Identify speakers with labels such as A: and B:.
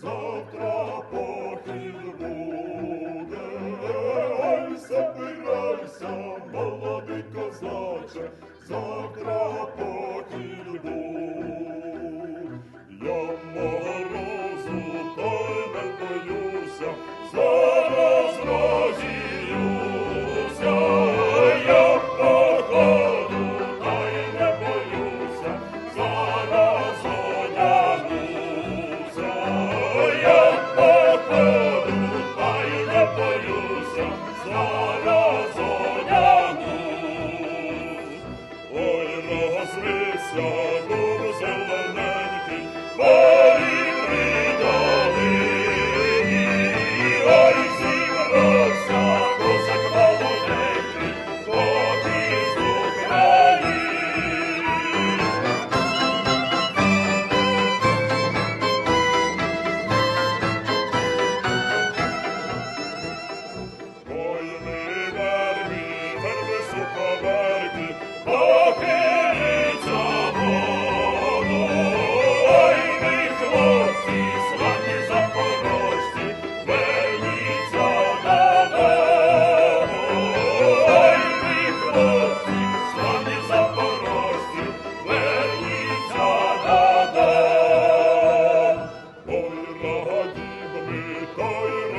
A: завтра похід буде. Ой, забирайся, молодий козаче, завтра похід буде. Я морозу, той не боюся. give me thy